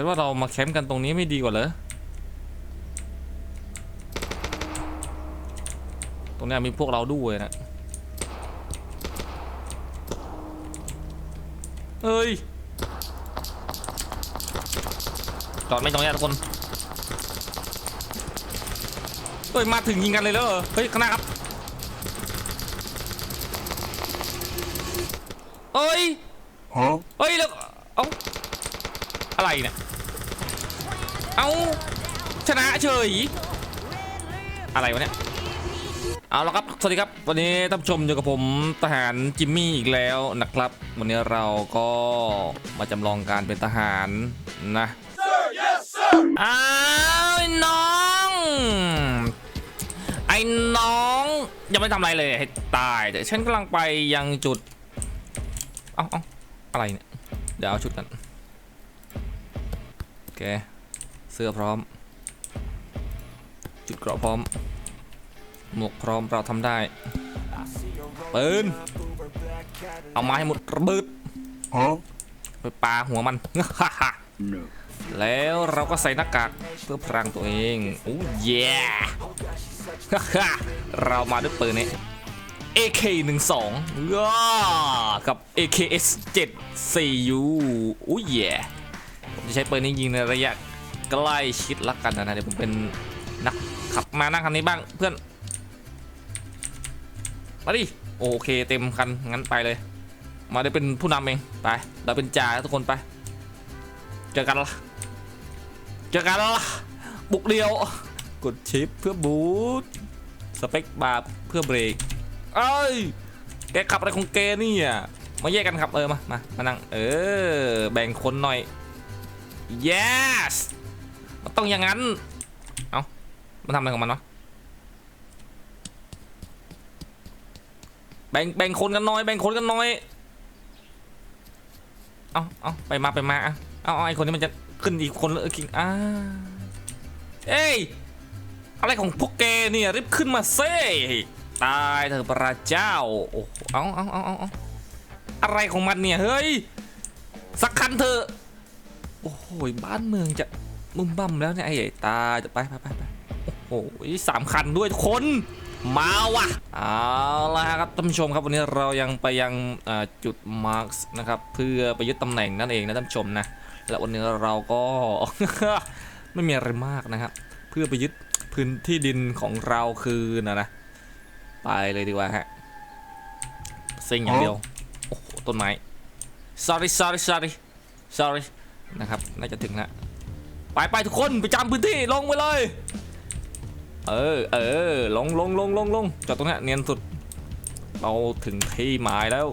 ฉันว่าเรามาแคมป์กันตรงนี้ไม่ดีกว่าเหรอ ตรงเนี้ยมีพวกเราด้วยนะ เฮ้ย จอดไม่ตรงเนี้ยทุกคน เฮ้ย มาถึงยิงกันเลยแล้วเหรอ เฮ้ย ข้างหน้าครับ เฮ้ย Huh? เฮ้ยแล้ว เอ้า อะไรเนี่ย เอา ชนะเฉย อะไรวะเนี่ย เอาละครับ สวัสดีครับ วันนี้ท่านผู้ชมอยู่กับผมทหารจิมมี่อีกแล้วนะครับ วันนี้เราก็มาจำลองการเป็นทหารนะ อ้าวไอ้น้อง ไอ้น้องยังไม่ทำอะไรเลยให้ตายเดี๋ยวฉันกำลังไปยังจุด เอ้าเอาอะไรเนี่ย เดี๋ยวเอาชุดกัน โอเคเสื้อพร้อม จุดเกราะพร้อม หมวกพร้อมเราทำได้ปืนเอามาให้หมดระเบิด Huh? ไปปาหัวมัน No. แล้วเราก็ใส่หน้ากากเพื่อพรางตัวเองโอ้เย่เรามาด้วยปืนนี้ AK 1 2ว้ากับ AKS 7 4U อุ้ยเย่ ผมจะใช้ปืนนี้ยิงในระยะใกล้ชิดละกันนะนะเดี๋ยวผมเป็นนักขับมานั่งคันนี้บ้างเพื่อน มาดิโอเคเต็มคันงั้นไปเลย มาได้เป็นผู้นำเองไปเราเป็นจ่าทุกคนไป เจอกันละเจอกันละบุกเดียว กดชิปเพื่อบูทสเปคบาร์เพื่อเบรกเอ้ยแกขับอะไรของแกนี่ยมาแยกกันขับเออมามามานั่งเออแบ่งคนหน่อย yes มันต้องอย่างนั้น เอ้า มันทำอะไรของมันวะ แบ่งแบ่งคนกันหน่อย แบ่งคนกันหน่อย เอาเอาไปมาไปมาอะเอาเอาไอคนนี้มันจะขึ้นอีกคนเลยคิงอ่าเอ้ย อะไรของพวกแกเนี่ยรีบขึ้นมาเซ่ตายเถอะพระเจ้า โอ้โหเอาเอาเอาเอาเอาอะไรของมันเนี่ย เฮ้ย สักคันเถอะ โอ้โหบ้านเมืองจะมึมบั่มแล้วเนี่ยไอ้ตายจะไปไปไปไปโอ้โหสามคันด้วยทุกคน มาว่ะเอาละครับท่านผู้ชมครับวันนี้เรายังไปยังอ่าจุดมาร์กนะครับเพื่อไปยึดตำแหน่งนั่นเองนะท่านผู้ชมนะและวันนี้เราก็ไม่มีอะไรมากนะครับ เพื่อไปยึดพื้นที่ดินของเราคืนนะนะไปเลยดีกว่าฮะเซ็งอย่างเดียวโอ้โหต้นไม้ sorry sorry sorry sorry นะครับน่าจะถึงแล้วไปไปทุกคนไปจำพื้นที่ลงไปเลย เออเออลงลงลงลงลงจอดตรงนี้เนียนสุด เราถึงที่หมายแล้ว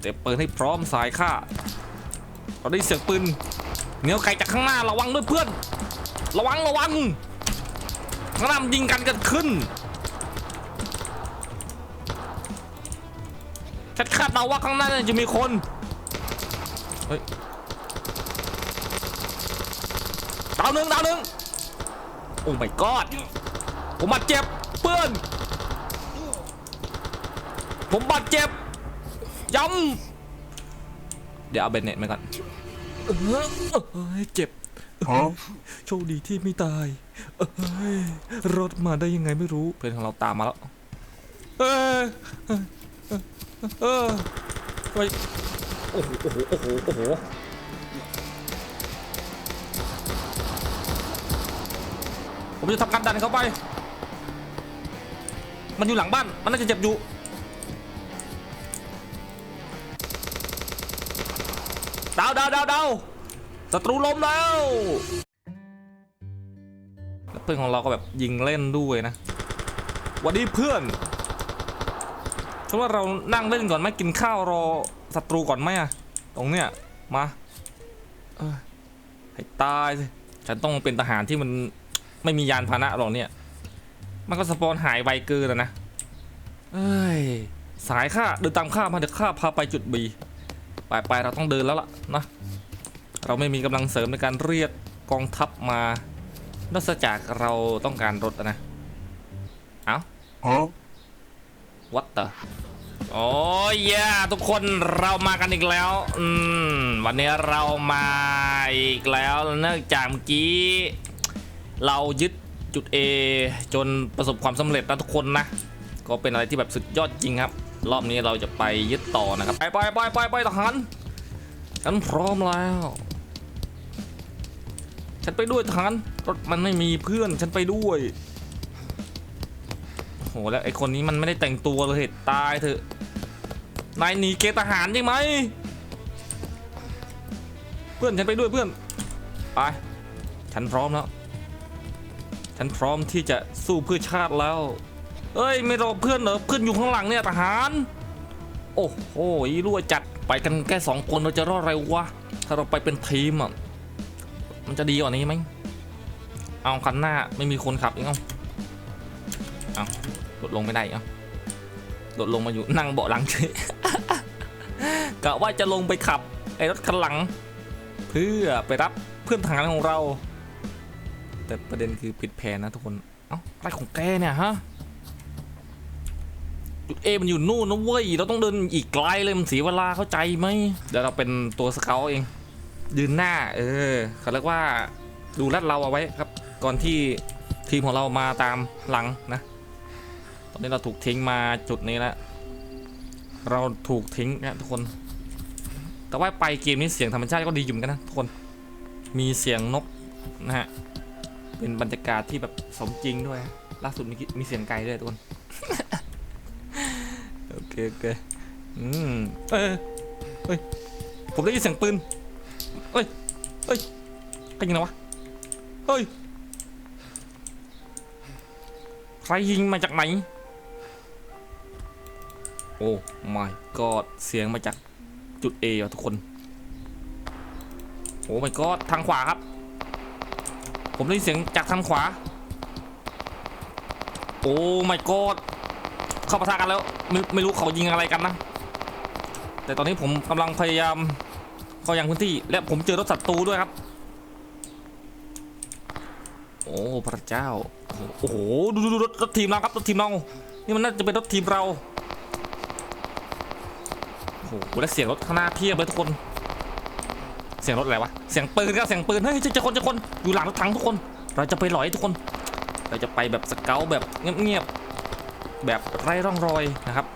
เตรียมปืนให้พร้อมสายฆ่าเราได้เสียงปืนเหนียวไก่จากข้างหน้าระวังด้วยเพื่อน ระวังระวังข้างหน้ามันยิงกันกันขึ้นฉันคาดเดาว่าข้างหน้าน่าจะมีคนเฮ้ย ดาวหนึ่งดาวหนึ่งโอ้ my god ผมบาดเจ็บเพื่อนผมบาดเจ็บย้ำเดี๋ยวเอาเบนเน็ตมาก่อนเอ้ยเอ้ยเจ็บ Huh? โชคดีที่ไม่ตายเอ้ยรถมาได้ยังไงไม่รู้เพื่อนของเราตามมาแล้วเอ้ยเอ้ยเอ้ยเอ้ยโอ้โหโอ้โหโอ้โหโอ้โห ผมจะทำการดันเข้าไป มันอยู่หลังบ้าน มันน่าจะเจ็บอยู่ ดาวดาวดาวดาวศัตรูล้มแล้วเพื่อนของเราก็แบบยิงเล่นด้วยนะวันนี้เพื่อนฉันว่าเรานั่งเล่นก่อนไหมกินข้าวรอศัตรูก่อนไหมอะตรงเนี้ยมาเออให้ตายสิฉันต้องเป็นทหารที่มัน ไม่มียานพาหนะหรอกเนี่ย มันก็สปอนหายไวเกินอะนะเอ้ยสายข้าเดินตามข้ามาเดี๋ยวข้าพาไปจุดบีไปไปเราต้องเดินแล้วล่ะนะเราไม่มีกำลังเสริมในการเรียกกองทัพมานอกจากเราต้องการรถอะนะเอา Huh? วัดต่อโอ้ยเย่ทุกคนเรามากันอีกแล้ว อืม วันนี้เรามาอีกแล้ว เนื่องจากเมื่อกี้ เรายึดจุด A จนประสบความสำเร็จนะทุกคนนะ ก็เป็นอะไรที่แบบสุดยอดจริงครับ รอบนี้เราจะไปยึดต่อนะครับ ไปไปไปไปไปทหารฉันพร้อมแล้ว ฉันไปด้วยทหารรถมันไม่มีเพื่อนฉันไปด้วยโอ้โหแล้วไอคนนี้มันไม่ได้แต่งตัวเลยตายเถอะนายหนีเกณฑ์ทหารใช่ไหม เพื่อนฉันไปด้วยเพื่อน ไป ฉันพร้อมแล้ว ฉันพร้อมที่จะสู้เพื่อชาติแล้ว เอ้ย ไม่รอเพื่อนเหรอเพื่อนอยู่ข้างหลังเนี่ยทหาร โอ้โหอีรั่วจัดไปกันแค่สองคนเราจะรอดอะไรวะถ้าเราไปเป็นทีมอะมันจะดีกว่านี้ไหมเอาคันหน้าไม่มีคนขับอีกเอาเอาลดลงไม่ได้เอาลดลงมาอยู่นั่งเบาะหลังเฉยกะว่าจะลงไปขับไอ้รถคันหลัง เพื่อไปรับเพื่อนทหารของเรา แต่ประเด็นคือผิดแผนนะทุกคน เอ้าอะไรของแกเนี่ยฮะ จุดเอมันอยู่นู่นนะเว้ย เราต้องเดินอีกไกลเลยมันเสียเวลาเข้าใจไหม เดี๋ยวเราเป็นตัวสเกลเอง ยืนหน้า เออเขาเรียกว่าดูลัดเราเอาไว้ครับ ก่อนที่ทีมของเรามาตามหลังนะ ตอนนี้เราถูกทิ้งมาจุดนี้แล้ว เราถูกทิ้งนะทุกคน แต่ว่าไปเกมนี้เสียงธรรมชาติก็ดีอยู่เหมือนกันนะทุกคน มีเสียงนกนะฮะ เป็นบรรยากาศที่แบบสมจริงด้วยล่าสุดมีมีเสียงไก่ด้วยทุกคนโอเคโอเคอืมเออเฮ้ยผมได้ยินเสียงปืนเฮ้ยเฮ้ยใครยิงนะวะเฮ้ยใครยิงมาจากไหนโอ้ my god เสียงมาจากจุด A อะทุกคนโอ้ my god ทางขวาครับ ผมได้ยินเสียงจากทางขวา โอ้ my god เข้าปะทะกันแล้วไม่ไม่รู้เขายิงอะไรกันนะ แต่ตอนนี้ผมกำลังพยายามเข้ายังพื้นที่และผมเจอรถศัตรูด้วยครับ โอ้พระเจ้าโอ้โหดูดูดูรถรถทีมเราครับรถทีมเรานี่มันน่าจะเป็นรถทีมเราโอ้โหและเสียงรถข้างหน้าเพียบเลยทุกคน เสียงรถอะไรวะ เสียงปืนครับ เสียงปืน เฮ้ยเจอเจอคนเจอคน อยู่หลังรถถังทุกคน เราจะไปหลอยทุกคน เราจะไปแบบสเกลแบบเงียบๆ แบบไร้ร่องรอยนะครับ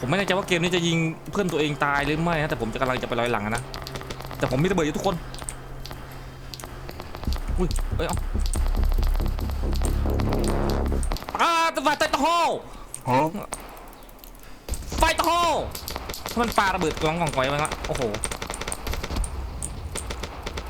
ผมไม่แน่ใจว่าเกมนี้จะยิงเพื่อนตัวเองตายหรือไม่นะ แต่ผมจะกำลังจะไปลอยหลังอะนะ แต่ผมมีระเบิดอยู่ทุกคน อุ้ย เอ้ยเอาอ่าไฟใต้ตะโฮ Huh? ไฟตะโฮถ้า มันปาระเบิดกล่องกองก่อยมาละโอ้โห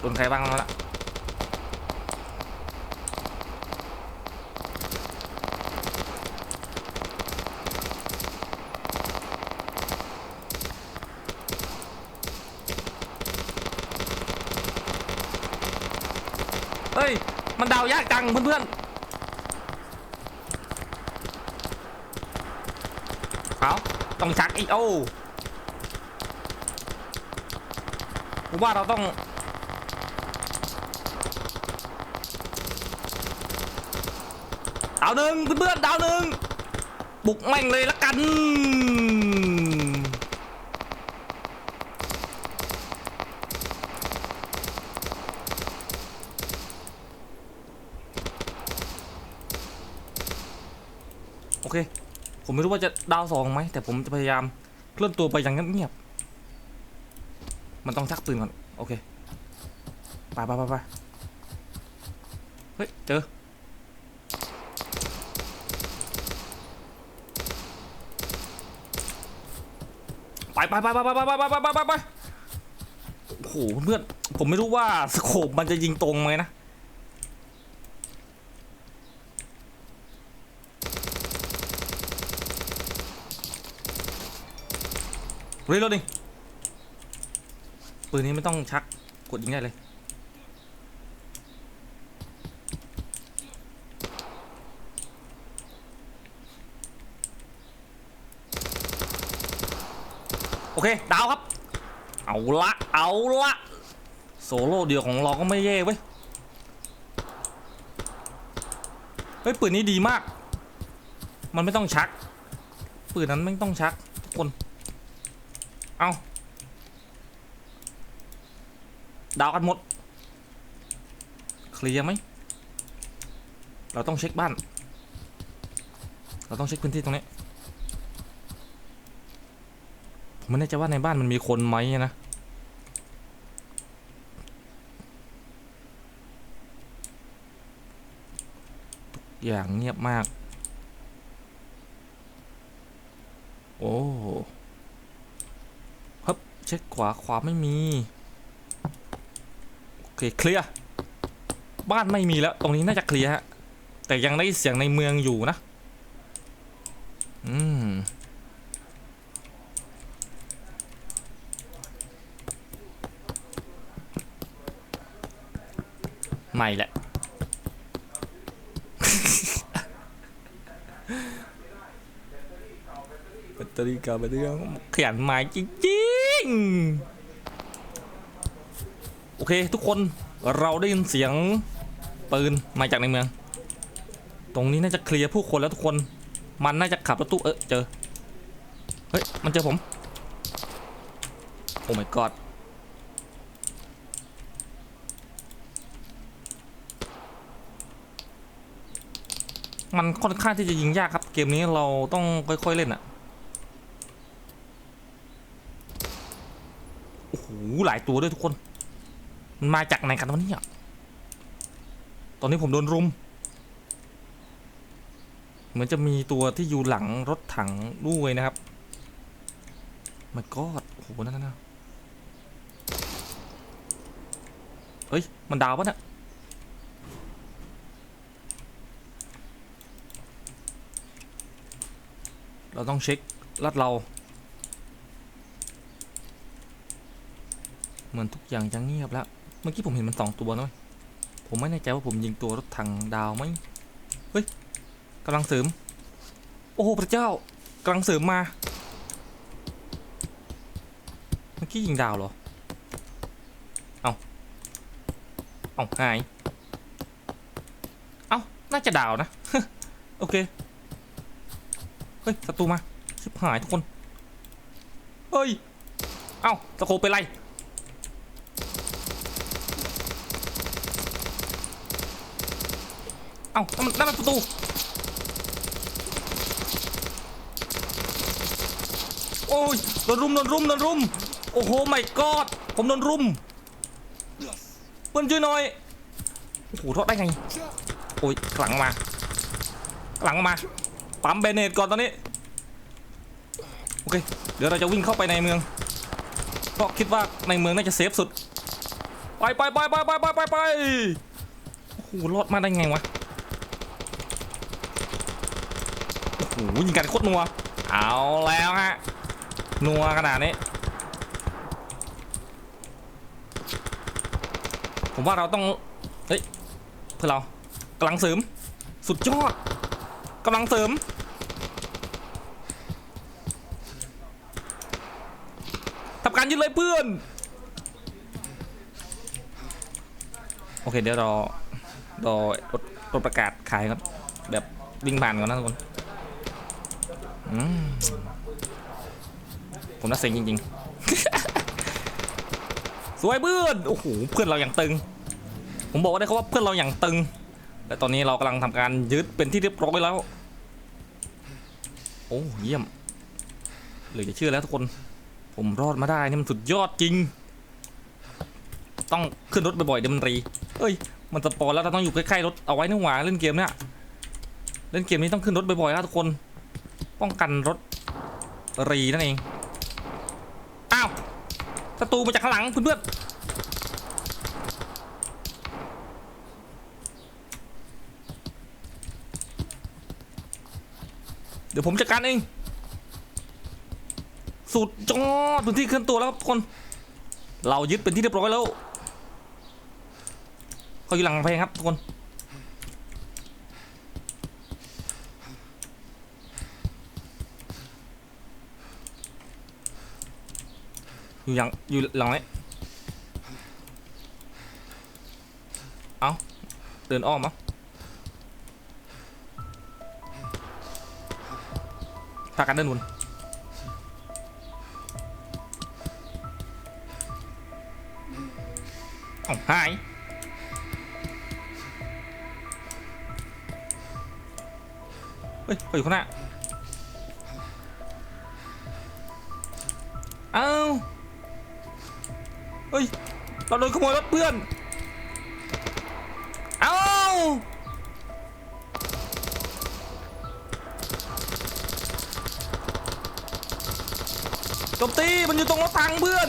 โดนใครบ้างแล้วล่ะเฮ้ย มันดาวยากจังเพื่อนๆเอาต้องชักอีกโอ้ ผมว่าเราต้อง ดาวหนึ่งเพื่อนๆดาวหนึ่งบุกแม่งเลยละกัน โอเค ผมไม่รู้ว่าจะดาวสองไหม แต่ผมจะพยายามเคลื่อนตัวไปอย่างเงียบๆ มันต้องชักปืนก่อน โอเคไปไปไปไปเฮ้ย เจอ ไปไปไปไปไปไปไปไปไปไปไปโอ้โหเพื่อน ผมไม่รู้ว่าสโคปมันจะยิงตรงไหมนะเรียโหลดดิ ปืนนี้ไม่ต้องชักกดยิงได้เลยโอเค ดาวครับ เอาละ เอาละ โซโล่เดียวของเราก็ไม่แย่เว้ย เฮ้ย ปืนนี้ดีมาก มันไม่ต้องชัก ปืนนั้นไม่ต้องชัก ทุกคน เอา ดาวกันหมด เคลียร์ไหม เราต้องเช็คบ้าน เราต้องเช็คพื้นที่ตรงนี้ ผมไม่แน่ใจว่าในบ้านมันมีคนไหมนะ ทุกอย่างเงียบมาก โอ้ ฮึบ เช็คขวาขวาไม่มี เคเคลียร์บ้านไม่มีแล้ว ตรงนี้น่าจะเคลียร์ฮะ แต่ยังได้เสียงในเมืองอยู่นะ อืม ไม่แหละ แบตเตอรี่กับแบตเตอรี่ขยันมาจริงๆโอ เคทุกคนเราได้ยินเสียงปืนมาจากในเมือง ตรงนี้น่าจะเคลียร์ผู้คนแล้วทุกคน มันน่าจะขับรถตู้เออเจอ เฮ้ย มันเจอผม โอ้ my god มันค่อนข้างที่จะยิงยากครับ เกมนี้เราต้องค่อย ๆ เล่นอะโอ้โหหลายตัวด้วยทุกคน มันมาจากไหนกันวะเนี่ยตอนนี้ผมโดนรุม เหมือนจะมีตัวที่อยู่หลังรถถังด้วยนะครับมันก็โอ้โหนั่นนะเฮ้ย มันดาวปะเนี่ยเราต้องเช็คลัดเรา เหมือนทุกอย่างจะเงียบแล้ว เมื่อกี้ผมเห็นมันสองตัวนะเว้ยผมไม่แน่ใจว่าผมยิงตัวรถถังดาวไหมเฮ้ยกำลังเสริม โอ้โหพระเจ้ากำลังเสริมมา เมื่อกี้ยิงดาวเหรอ เอาเอาหาย เอาน่าจะดาวนะ โอเค เฮ้ยศัตรูมาชิบหายทุกคน เฮ้ย เอ้าตะโคเป็นไร เอ้านั่นมันนั่นมันประตู โอ้ยโดนรุมโดนรุมโดนรุม โอ้โหไม่กอด ผมโดนรุมเพื่อนช่วยหน่อย โอ้โหรอดได้ไง โอ้ยหลังมา หลังมา ปั๊มเบเนตก่อนตอนนี้ โอเค เดี๋ยวเราจะวิ่งเข้าไปในเมือง เพราะคิดว่าในเมืองน่าจะเซฟสุด ไปไปไปไปไปไปไปไปโอ้โหรอดมาได้ไงวะ โอ้โหยิงกันโคตรนัว เอาแล้วฮะ นัวขนาดนี้ ผมว่าเราต้อง เฮ้ย เพื่อเรากำลังเสริม สุดยอดกำลังเสริม ทำการยึดเลยเพื่อน โอเคเดี๋ยวรอรอรถประกาศขายก่อนแบบวิ่งผ่านก่อนนะทุกคน ผมน่าเซ็งจริงๆ สวยเพื่อน โอ้โห เพื่อนเราอย่างตึง ผมบอกว่าได้เขาว่าเพื่อนเราอย่างตึง และตอนนี้เรากำลังทำการยึดเป็นที่เรียบร้อยแล้ว โอ้เยี่ยม เหลยจะเชื่อแล้วทุกคน ผมรอดมาได้นี่มันสุดยอดจริง ต้องขึ้นรถบ่อยๆเดี๋ยวมันรี เอ้ย มันสปอนแล้วเราต้องอยู่ใกล้ๆรถเอาไว้ในหวาเล่นเกมเนี่ย เล่นเกมนี้ต้องขึ้นรถบ่อยๆนะทุกคน ป้องกันรถรีนั่นเอง อ้าวศัตรูมาจากข้างหลังเพื่อนๆเดี๋ยวผมจัดการเองสุดยอดพื้นที่เคลื่อนตัวแล้วครับทุกคน เรายึดเป็นที่เรียบร้อยแล้วเขาอยู่หลังกำแพงครับทุกคน อยู่หลังอยู่หลังไหนเอาเดินอ้อมมั้งพากันเดินหนุนเอาหายเฮ้ยเขาอยู่ข้างหน้า เราโดนขโมยรถเพื่อน เอ้าโจมตีมันอยู่ตรงรถถังเพื่อน